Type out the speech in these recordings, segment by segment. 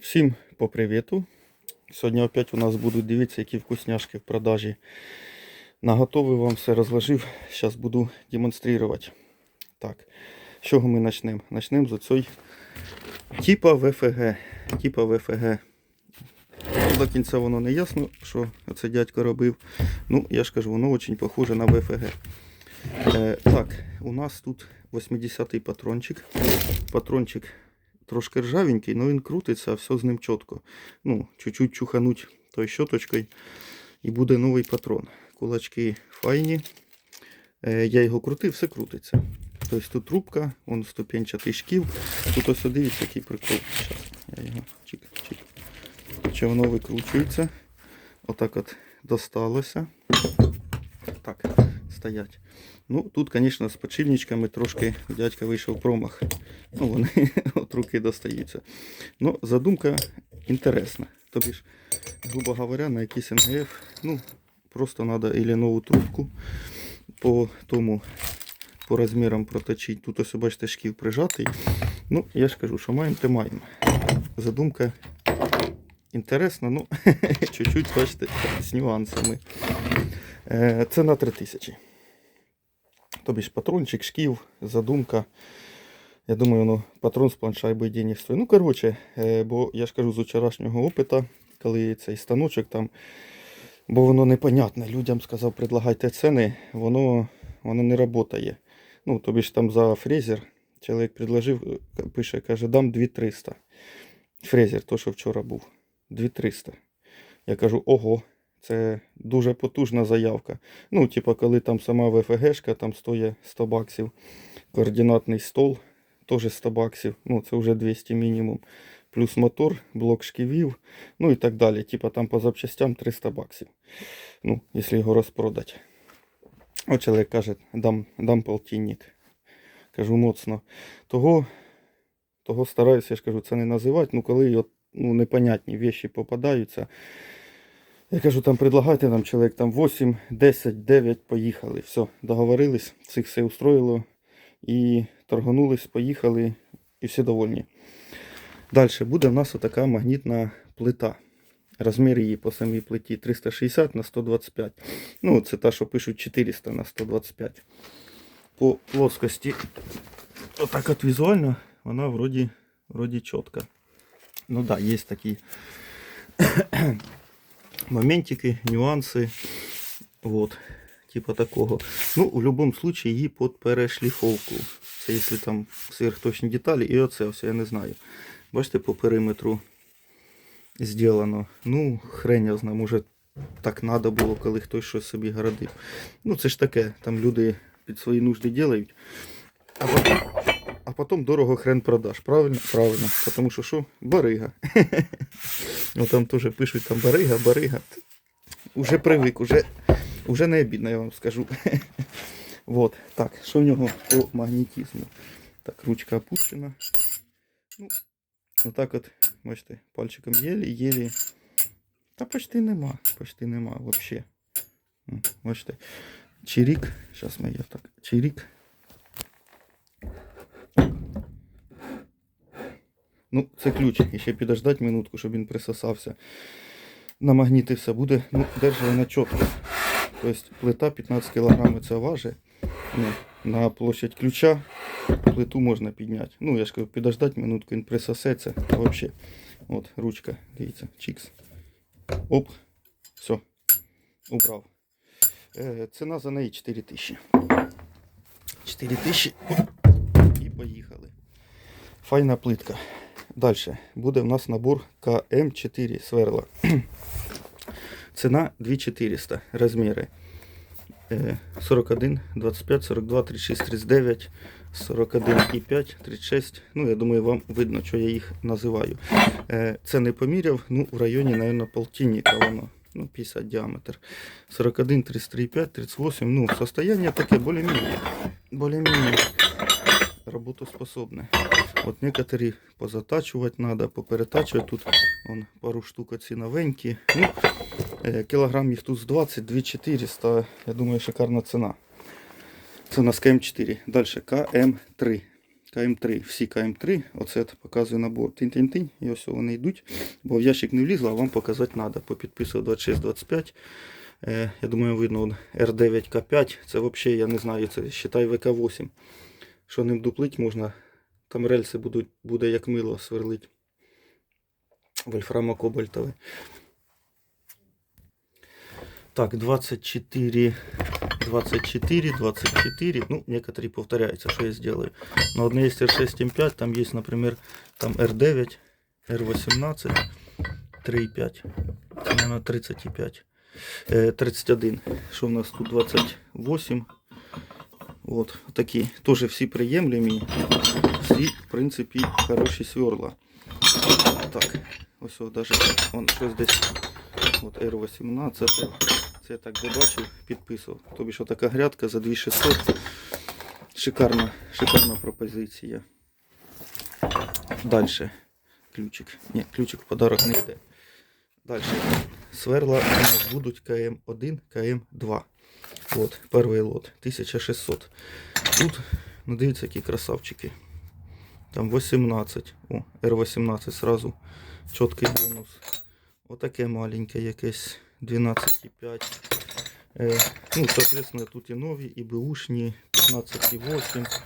Всім по привіту. Сьогодні опять у нас будуть дивіться, які вкусняшки в продажі. Наготовив вам все розложив. Зараз буду демонструвати. Так, з чого ми почнемо? Почнемо з оцей типа ВФГ. Типа ВФГ. До кінця воно не ясно, що це дядько робив. Ну, я ж кажу, воно дуже похоже на ВФГ. Е, так, у нас тут 80-й патрончик. Патрончик трошки ржавенький, але він крутиться, а все з ним чітко. Ну, чуть-чуть чухануть той щоточкою і буде новий патрон. Кулачки файні. Е, я його крутив, все крутиться. Тобто тут трубка, вон ступенчатий шків. Тут ось дивіться, який прикол. Зараз я його чик-чик. Чи воно викручується. Отак от досталося. Стоять. Ну, тут, звісно, з почильничками трошки дядька вийшов промах. Ну, вони от руки достаються. Ну, задумка інтересна. Тобі ж, грубо говоря, на якийсь НГФ, ну, просто треба или нову трубку по тому, по розмірам проточити. Тут ось, бачите, шків прижатий. Ну, я ж кажу, що маємо, те маємо. Задумка інтересна, ну, чуть-чуть, бачите, з нюансами. Це на 3000. Тобі ж патрончик, шків, задумка. Я думаю, ну, патрон з планшайби денег стоїть. Ну, коротше, е, бо я ж кажу з вчорашнього опиту, коли цей станочок там, бо воно непонятне. Людям сказав, предлагайте ціни, воно, воно не працює. Ну, тобі ж там за фрезер чоловік предложив, е, пише, каже, дам 2300. Фрезер, то, що вчора був. 2300. Я кажу, ого, це дуже потужна заявка. Ну, типа, коли там сама ВФГшка там стоїть 100 баксів, координатний стол теж 100 баксів, ну це вже 200 мінімум. Плюс мотор, блок шківів, ну і так далі. Типа там по запчастям 300 баксів. Ну, якщо його розпродати. От чоловік каже, дам, дам полтинник. Кажу, моцно. Того, того стараюся, я ж кажу, це не називати. Ну, коли от, ну, непонятні вещі попадаються. Я кажу, там предлагайте нам чоловік там 8, 10, 9, поїхали. Все, договорились, цих все устроїло. І торгнулись, поїхали, і всі довольні. Далі буде в нас отака магнітна плита. Розмір її по самій плиті 360 на 125. Ну, це та, що пишуть 400 на 125. По плоскості, отак от візуально, вона вроді, вроді чітка. Ну так, да, є такі моментики, нюанси. Вот. Типа такого. Ну, в будь-якому випадку її під перешліфовку. Це якщо там сверхточні деталі. І оце все, я не знаю. Бачите, по периметру зроблено. Ну, хрень я знаю, може так треба було, коли хтось щось собі городив. Ну, це ж таке, там люди під свої нужди роблять. А потім, потім дорого хрен продаш. Правильно? Правильно. Тому що що? Барига. Ну там теж пишуть там барига, барига. Уже привик, уже, уже не обідно, я вам скажу. Вот, так, що в нього по магнетизму? Так, ручка опущена. Ну, отак от, бачите, пальчиком єлі-єлі. Та почти нема, почти нема. М, Бачите. Чирік. Зараз ми її так. Чирік. Ну, це ключ. І ще підождати минутку, щоб він присосався. Намагнітився буде. Ну, держи вона чітко. Тобто плита 15 кг це важить. Ну, на площадь ключа плиту можна підняти. Ну, я ж кажу, підождати минутку, він присосеться. Вообще. От, ручка, дивіться, чікс. Оп. Все. Убрав. Е, ціна за неї 4 тисячі. 4 тисячі. І поїхали. Файна плитка. Далі. Буде в нас набор КМ4 сверла. Ціна 2400. Розміри. Е, 41, 25, 42, 36, 39, 41 і 5, 36. Ну, я думаю, вам видно, що я їх називаю. Е, Це не поміряв, ну, в районі, мабуть, полтинника воно. Ну, 50 діаметр. 41, 33, 5, 38. Ну, состояние таке более-менее. Более-менее работоспособне. От некоторі позатачувати треба, поперетачувати. Тут вон, пару штук оці новенькі. Ну, е, кілограм їх тут з 20, 2400. Я думаю, шикарна ціна. Це у нас КМ4. Далі КМ3. КМ3. Всі КМ3. Оце от показує набор. Тинь-тинь-тинь. І ось вони йдуть. Бо в ящик не влізло, а вам показати треба. По підпису 26-25. Е, я думаю, видно он, R9К5. Це взагалі, я не знаю, це считай ВК8. Що ним дуплить можна. Там рельси будуть, буде як мило сверлить. Вольфрамо кобальтове. Так, 24, 24, 24. Ну, некоторые повторяются, что я сделаю. Но одна есть R6 M5, там есть, например, там R9, R18, 3,5, наверное, 35, э, 31. Что у нас тут 28. Вот, такі. Тоже всі приємлемі. Всі, в принципі, хороші сверла. Так, ось даже он щось десь. От R18. Це я так побачив, підписував. Тобі що така грядка за 2600. Шикарна, шикарна пропозиція. Далі. Ключик. Ні, ключик в подарок не йде. Далі. Сверла у нас будуть КМ1, КМ2. От, перший лот. 1600. Тут, ну дивіться, які красавчики. Там 18. О, R18 сразу. Чіткий бонус. Отаке маленьке якесь 12,5. Е, ну, соответственно, тут і нові, і бушні 15,8.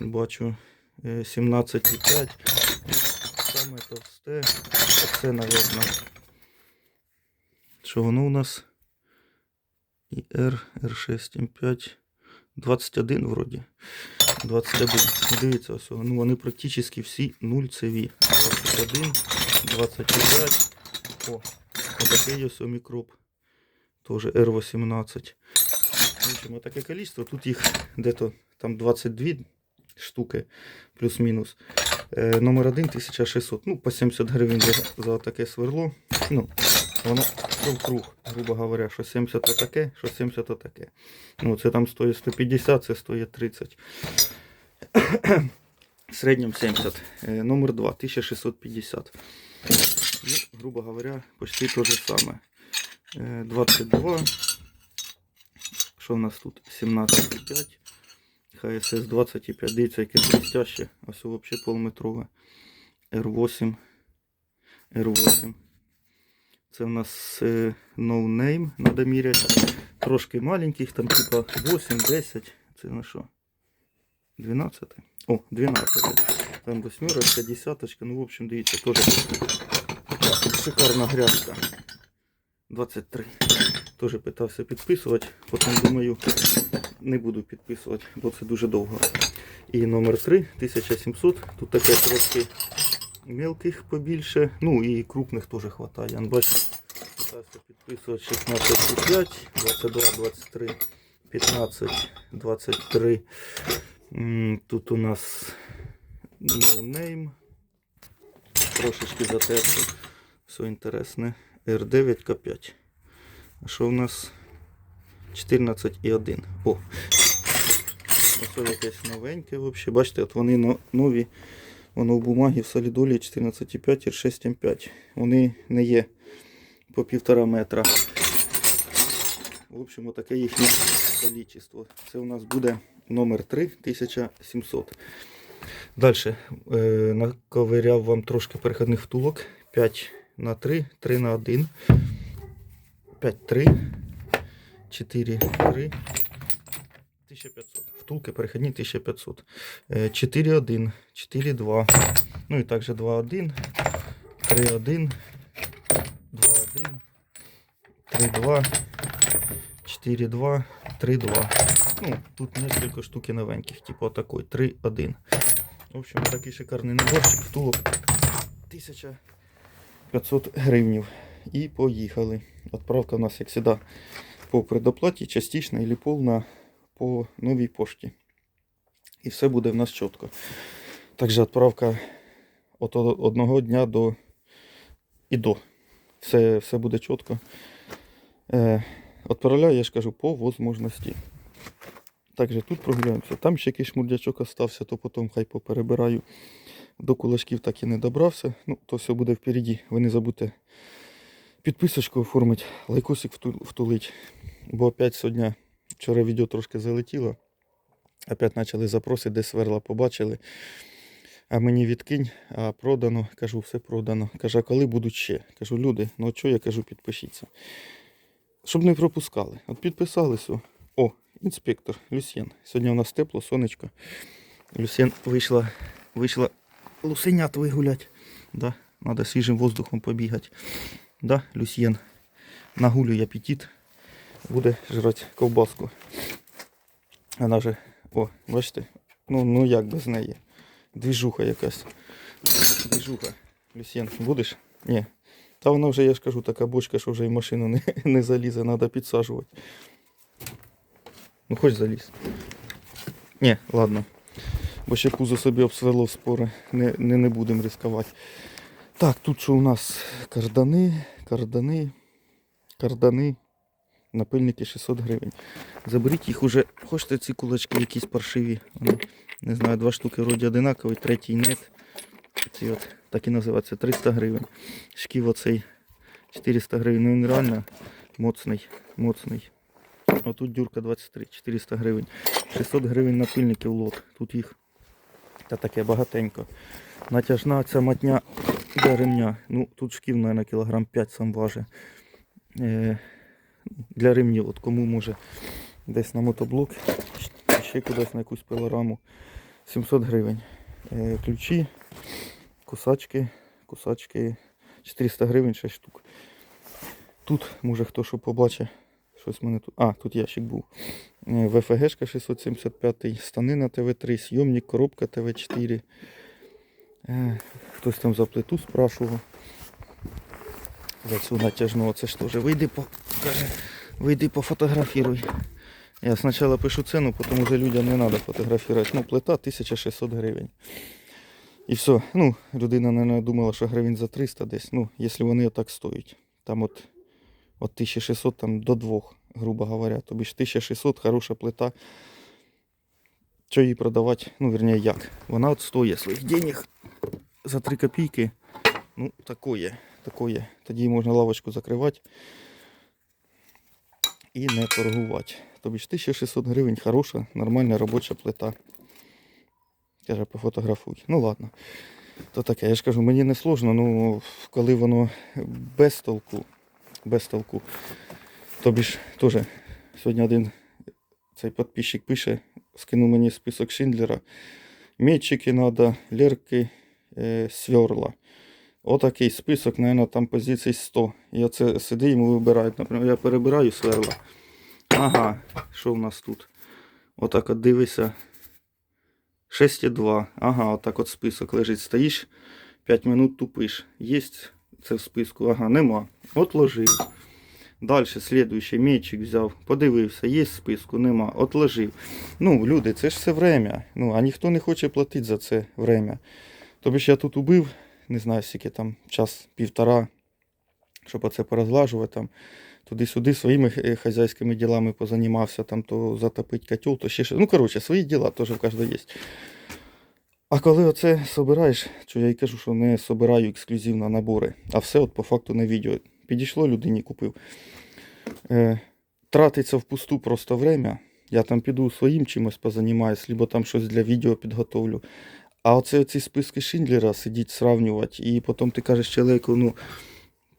Бачу е, 17,5. Саме товсте. Оце, наверное. Що воно у нас? І R, R6, M5. 21 вроді. 21. Ну, Дивіться, ось, ну вони практично всі нульцеві. 21, 25. О, отакий ось мікроб. Тоже R18. В общем, таке количество. Тут їх де-то там 22 штуки, плюс-мінус. Е, номер 1 1600. Ну, по 70 гривень за, за таке сверло. Ну, воно круг, грубо говоря, що 70 отаке, що 70 отаке. Ну, це там стоїть 150, це стоїть 30. В середньому 70. Е, номер 2 1650. Ну, грубо говоря, почти то же саме. Е, 22. Що в нас тут? 17,5. ХСС 25. Дивіться, яке блестяще. Ось взагалі полметрове. R8. R8. Це в нас е, no name, надо міряти. Трошки маленьких, там типа 8, 10. Це на що? 12? О, 12. Там восьмерочка, десяточка. Ну, в общем, дивіться, теж шикарна грядка. 23. Теж питався підписувати. Потім думаю, не буду підписувати, бо це дуже довго. І номер 3, 1700. Тут таке трошки мелких побільше. Ну і крупних теж вистачає. Бачите, підписувати 16,5, 22, 23, 15, 23. Тут у нас no. Трошечки затерто. Все інтересне. R9 К5. А що в нас? 14,1. О! Ось якесь новеньке взагалі. Бачите, от вони нові. Воно в бумагі в солідолі 14,5 і 6 М5. Вони не є по півтора метра. В общем, отаке їхнє количество. Це у нас буде номер 3 1700. Далі наковиряв вам трошки переходних втулок. 5 на 3, 3 на 1, 5, 3, 4, 3, 1500. Втулки переходні 1500. Е, 4, 1, 4, 2. Ну і також 2, 1, 3, 1, 2, 1, 3, 2, 4, 2, 3, 2. Ну, тут несколько штуки новеньких, типу такой 3, 1. В общем, такий шикарний наборчик втулок. 1500 гривнів. І поїхали. Отправка у нас, як завжди, по предоплаті, частична або повна по новій пошті. І все буде в нас чітко. Також відправка от одного дня до і до. Все, все буде чітко. Е, відправляю, я ж кажу, по возможності. Також тут прогуляємося. Там ще якийсь шмурдячок остався, то потім хай поперебираю. До кулачків так і не добрався. Ну, то все буде впереді. Ви не забудьте підписочку оформити, лайкосик вту- втулить. Бо опять сьогодні вчора відео трошки залетіло. Опять почали запроси, де сверла побачили. А мені відкинь, а продано. Кажу, все продано. Каже, а коли будуть ще? Кажу, люди, ну що я кажу, підпишіться. Щоб не пропускали. От підписалися. О, інспектор Люсьєн. Сьогодні у нас тепло, сонечко. Люсьєн вийшла, вийшла лусенят вигулять. Да? Надо свіжим воздухом побігати. Да, Люсьєн. Нагулює апетит. Буде жрати ковбаску. Вона же, о, бачите, ну, ну як без неї. Двіжуха якась. Двіжуха. Люсьєн, будеш? Ні. Та вона вже, я ж кажу, така бочка, що вже і машину не, не залізе, треба підсаджувати. Ну хоч заліз. Ні, ладно. Бо ще пузо собі обсвело в спори. Не, не, не будемо ризикувати. Так, тут що у нас кардани, кардани, кардани. Напильники 600 гривень. Заберіть їх уже. Хочете ці кулачки якісь паршиві. Вони, не знаю, два штуки вроді одинакові, третій нет. Ці от так і називаються 300 гривень. Шків оцей 400 гривень. Ну він реально моцний. моцний. Отут дюрка 23, 400 гривень. 600 гривень напильники в лот. Тут їх та таке багатенько. Натяжна ця матня для ремня. Ну, тут шків, мабуть, кілограм 5 сам важить. Для ремнів, от кому може десь на мотоблок, ще кудись на якусь пилораму. 700 гривень. Е, ключі, кусачки, кусачки 400 гривень 6 штук. Тут, може хто що побачить, щось мене тут. А, тут ящик був. Е, ВФГшка 675, стани на ТВ3, сйомник, коробка ТВ4. Е, Хтось там за плиту спрашував. За цю натяжну, це ж теж вийди по, каже, вийди пофотографіруй. Я спочатку пишу ціну, потім вже людям не треба фотографувати. Ну, плита 1600 гривень. І все. Ну, людина, мабуть, думала, що гривень за 300 десь. Ну, якщо вони отак стоять. Там от, от 1600 там, до 2, грубо говоря. Тобі ж 1600 хороша плита. Що її продавати? Ну, верніше, як? Вона от стоїть своїх денег за 3 копійки. Ну, такое, такое. Тоді можна лавочку закривати і не торгувати. Тобі ж 1600 гривень хороша, нормальна робоча плита. Каже, пофотографуй. Ну ладно. То таке, я ж кажу, мені не сложно, ну коли воно без толку, без толку. Тобі ж теж сьогодні один цей підписчик пише, скинув мені список Шиндлера. Метчики треба, лірки, е, сверла. Отакий список, мабуть, там позицій 100. І оце сиди йому вибирають. Наприклад, я перебираю сверла. Ага, що в нас тут? Отак от дивися. 6,2. Ага, отак от список лежить. Стоїш, 5 минут тупиш. Єсть це в списку? Ага, нема. Отложив. Далі, слідуючий метчик взяв, подивився, є в списку, нема, отложив. Ну, люди, це ж все время. Ну, а ніхто не хоче платити за це время. Тобі ж я тут убив, не знаю, скільки там, час-півтора, щоб оце порозлажувати там. Туди-сюди своїми е, хазяйськими ділами позанімався, там то затопить котел, то ще щось. Ну, коротше, свої діла теж в кожного є. А коли оце собираєш, що я і кажу, що не собираю ексклюзивно набори, а все от по факту на відео. Підійшло людині, купив. Е, тратиться впусту просто время. Я там піду своїм чимось позанімаюсь, либо там щось для відео підготовлю. А оце оці списки Шиндлера сидіть, сравнювати, і потім ти кажеш чоловіку, ну,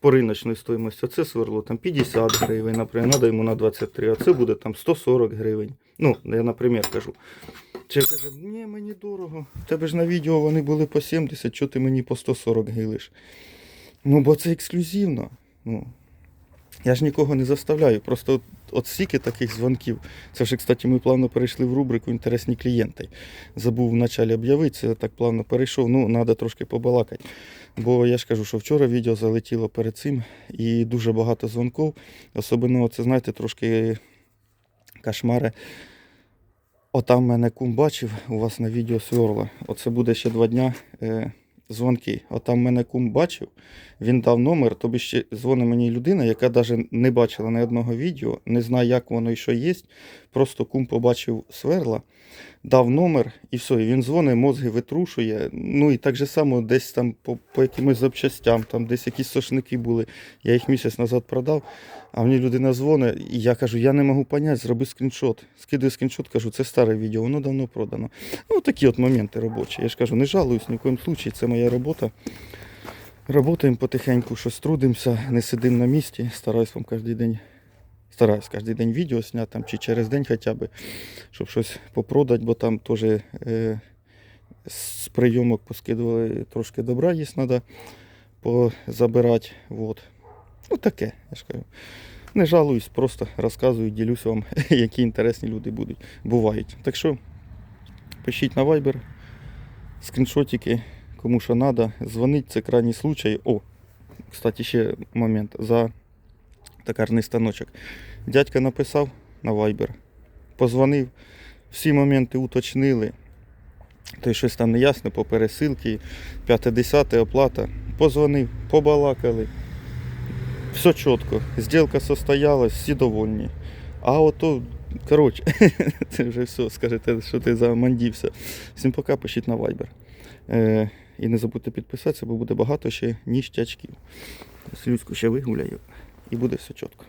по риночній стоїмості, оце сверло там 50 гривень, наприклад, треба йому на 23, а це буде там 140 гривень. Ну, я, наприклад, кажу. Чи каже, ні, мені дорого. Тебе ж на відео вони були по 70, що ти мені по 140 гилиш? Ну, бо це ексклюзивно. Ну, я ж нікого не заставляю. Просто от, стільки таких дзвонків. Це вже, кстати, ми плавно перейшли в рубрику Інтересні клієнти. Забув вначалі об'явити, це так плавно перейшов. Ну, треба трошки побалакати. Бо я ж кажу, що вчора відео залетіло перед цим і дуже багато дзвонків. Особливо, це, знаєте, трошки кошмари. Отам мене кум бачив, у вас на відео сверла. Оце буде ще два дня дзвонки. Отам мене кум бачив, він дав номер, тобі ще дзвонить мені людина, яка навіть не бачила ні одного відео, не знає, як воно і що є. Просто кум побачив сверла, дав номер і все, і він дзвонить, мозги витрушує. Ну і так же само десь там по, по якимось запчастям, там десь якісь сошники були. Я їх місяць назад продав, а мені людина дзвонить, і я кажу, я не можу поняти, зроби скріншот. Скидаю скріншот, кажу, це старе відео, воно давно продано. Ну, такі от моменти робочі. Я ж кажу, не жалуюсь ні в коїм случаї, це моя робота. Работаємо потихеньку, щось трудимося, не сидимо на місці, стараюсь вам кожен день. Стараюсь кожен день відео зняти там, чи через день хоча б, щоб щось попродати, бо там теж е, з прийомок поскидували трошки добра, є треба позабирати. Вот. Ну таке, я ж кажу. Не жалуюсь, просто розказую, ділюсь вам, які інтересні люди будуть, бувають. Так що пишіть на Viber, скріншотики, кому що треба. Дзвонить, це крайній случай. О, кстати, ще момент. За токарний станочок. Дядька написав на Viber, позвонив, всі моменти уточнили. То щось там неясне по пересилці, 5-10 оплата. Позвонив, побалакали. Все чітко. Зділка состоялась, всі довольні. А ото, коротше, це вже все, скажете, що ти замандівся. Всім пока, пишіть на Viber. І не забудьте підписатися, бо буде багато ще ніштячків. Слюдську ще вигуляю і буде все чітко.